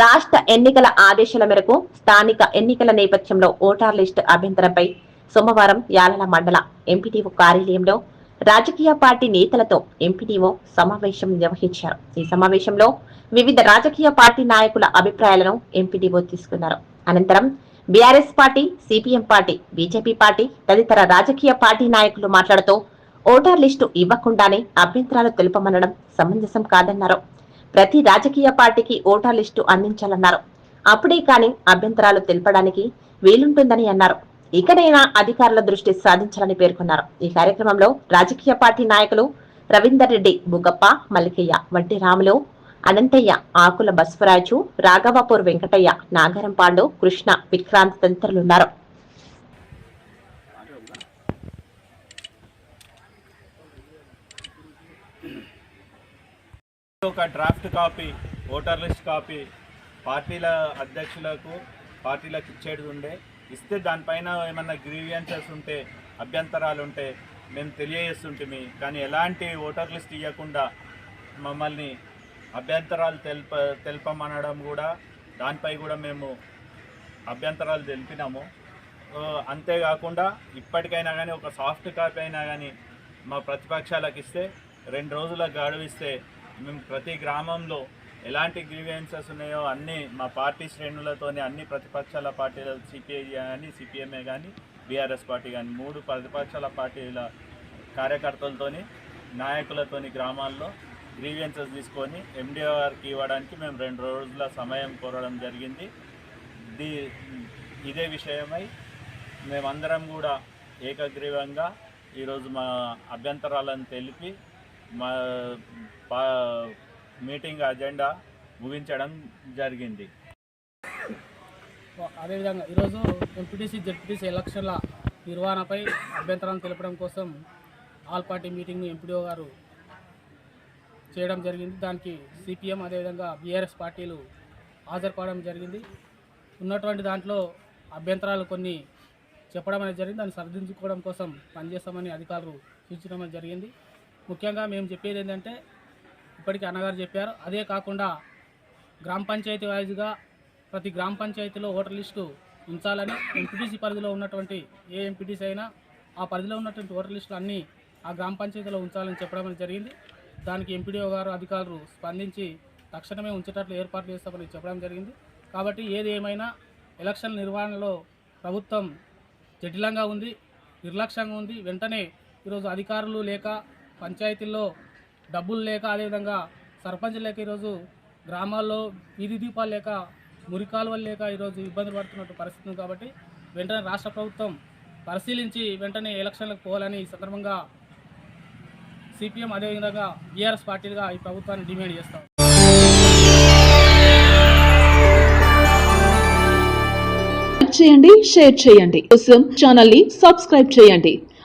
రాష్ట్ర ఎన్నికల ఆదేశాల మేరకు స్థానిక ఎన్నికల నేపథ్యంలో ఓటర్ లిస్ట్ అభ్యంతరంపై సోమవారం యాలల మండల ఎంపీటీఓ కార్యాలయంలో రాజకీయ పార్టీ నేతలతో ఎంపీటీఓ సమావేశం నిర్వహించారు. ఈ సమావేశంలో వివిధ రాజకీయ పార్టీ నాయకుల అభిప్రాయాలను ఎంపీటీఓ తీసుకున్నారు. అనంతరం BRS party CPM party BJP party తదితర రాజకీయ పార్టీ నాయకులు మాట్లాడుతూ ఓటర్ లిస్టు ఇవ్వకుండానే అభ్యంతరాలు తెలుపమనడం సమంజసం కాదన్నారు. ప్రతి రాజకీయ పార్టీకి ఓటర్ లిస్టు అందించాలన్నారు. అప్పుడే కాని అభ్యంతరాలు తెలపడానికి వీలుంటుందని అన్నారు. ఇకనైనా అధికారుల దృష్టి సాధించాలని పేర్కొన్నారు. ఈ కార్యక్రమంలో రాజకీయ పార్టీ నాయకులు రవీందర్ రెడ్డి బుగ్గప్ప మల్లికయ్య వంటి రాములు అనంతయ్య ఆకుల బస్వరాజు రాఘవాపూర్ వెంకటయ్య నాగరం పాండు కృష్ణ విక్రాంత్ తదితరులున్నారు. ఒక draft copy voter list copy పార్టీల అధ్యక్షులకు పార్టీలకు ఇచ్చేది ఉండే. ఇస్తే దానిపైన ఏమన్నా గ్రీవియన్సెస్ ఉంటే అభ్యంతరాలు ఉంటే మేము తెలియజేస్తుంటిమి. కానీ ఎలాంటి ఓటర్ లిస్ట్ ఇవ్వకుండా మమ్మల్ని అభ్యంతరాలు తెలుప తెలపమనడం కూడా దానిపై కూడా మేము అభ్యంతరాలు తెలిపినాము. అంతేకాకుండా ఇప్పటికైనా కానీ ఒక సాఫ్ట్ కాపీ అయినా కానీ మా ప్రతిపక్షాలకు ఇస్తే రెండు రోజుల గడువిస్తే మేము ప్రతి గ్రామంలో ఎలాంటి గ్రీవియన్సెస్ ఉన్నాయో అన్నీ మా పార్టీ శ్రేణులతోని అన్ని ప్రతిపక్షాల పార్టీల సిపిఐ కానీ సిపిఎంఏ కానీ బీఆర్ఎస్ పార్టీ కానీ మూడు ప్రతిపక్షాల పార్టీల కార్యకర్తలతోని నాయకులతోని గ్రామాల్లో గ్రీవియన్సెస్ తీసుకొని ఎండిఓ గారికి ఇవ్వడానికి మేము రెండు రోజుల సమయం కోరడం జరిగింది. దీ ఇదే విషయమై మేమందరం కూడా ఏకగ్రీవంగా ఈరోజు మా అభ్యంతరాలను తెలిపి మా మీటింగ్ అజెండా ముగించడం జరిగింది. అదేవిధంగా ఈరోజు ఎంపీటీసీ జెడ్పీటీసీ ఎలక్షన్ల నిర్వహణపై అభ్యంతరం తెలపడం కోసం ఆల్ పార్టీ మీటింగ్ని ఎంపీడీఓ గారు చేయడం జరిగింది. దానికి సిపిఎం అదేవిధంగా బీఆర్ఎస్ పార్టీలు హాజరుపడడం జరిగింది. ఉన్నటువంటి దాంట్లో అభ్యంతరాలు కొన్ని చెప్పడం అనేది జరిగింది. దాన్ని సరిదిద్దుకోవడం కోసం పనిచేస్తామని అధికారులు సూచించడం అనేది జరిగింది. ముఖ్యంగా మేము చెప్పేది ఏంటంటే ఇప్పటికీ అన్నగారు చెప్పారు అదే కాకుండా గ్రామ పంచాయతీ వైజ్గా ప్రతి గ్రామ పంచాయతీలో ఓటర్ లిస్టు ఉంచాలని ఎంపీటీసీ పరిధిలో ఉన్నటువంటి ఏ ఎంపీటీసీ అయినా ఆ పరిధిలో ఉన్నటువంటి ఓటర్ లిస్టులు అన్నీ ఆ గ్రామ పంచాయతీలో ఉంచాలని చెప్పడం జరిగింది. దానికి ఎంపీడీఓ గారు అధికారులు స్పందించి తక్షణమే ఉంచేటట్లు ఏర్పాట్లు చేస్తామని చెప్పడం జరిగింది. కాబట్టి ఏది ఏమైనా ఎలక్షన్ నిర్వహణలో ప్రభుత్వం జటిలంగా ఉంది నిర్లక్ష్యంగా ఉంది వెంటనే ఈరోజు అధికారులు లేక పంచాయతీల్లో డబ్బులు లేక అదేవిధంగా సర్పంచ్ లేక ఈరోజు గ్రామాల్లో వీధి దీపాలు లేక మురికాలువలు లేక ఈరోజు ఇబ్బంది పడుతున్నట్టు పరిస్థితి ఉంది కాబట్టి వెంటనే రాష్ట్ర ప్రభుత్వం పరిశీలించి వెంటనే ఎలక్షన్లకు పోవాలని ఈ సందర్భంగా సిపిఎం అదేవిధంగా బీఆర్ఎస్ పార్టీలుగా ఈ ప్రభుత్వాన్ని డిమాండ్ చేస్తాం. చేయండి షేర్ చేయండి. కోసం ఛానల్ని సబ్స్క్రైబ్ చేయండి.